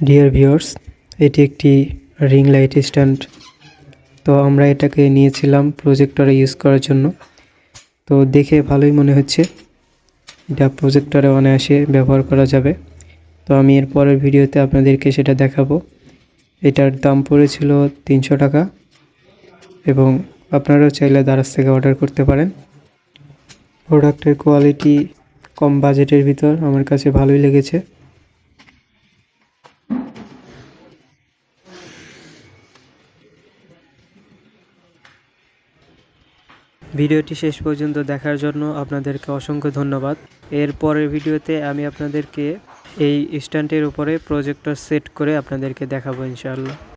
Dear viewers এটি একটি ring light stand তো আমরা এটাকে নিয়েছিলাম প্রজেক্টরে ইউজ করার জন্য। তো দেখে ভালোই মনে হচ্ছে। এটা প্রজেক্টরে অনায়াসে ব্যবহার করা যাবে। তো আমি এর পরের ভিডিওতে আপনাদেরকে সেটা দেখাবো। এটার দাম পড়েছিল তিনশো টাকা এবং আপনারাও চাইলে দারাজ থেকে অর্ডার করতে পারেন। প্রোডাক্টের কোয়ালিটি কম বাজেটের ভিতর আমার কাছে ভালোই লেগেছে। ভিডিওটি শেষ পর্যন্ত দেখার জন্য আপনাদেরকে অসংখ্য ধন্যবাদ। এর পরের ভিডিওতে আমি আপনাদেরকে এই স্ট্যান্ডের উপরে প্রজেক্টর সেট করে আপনাদেরকে দেখাবো ইনশাআল্লাহ।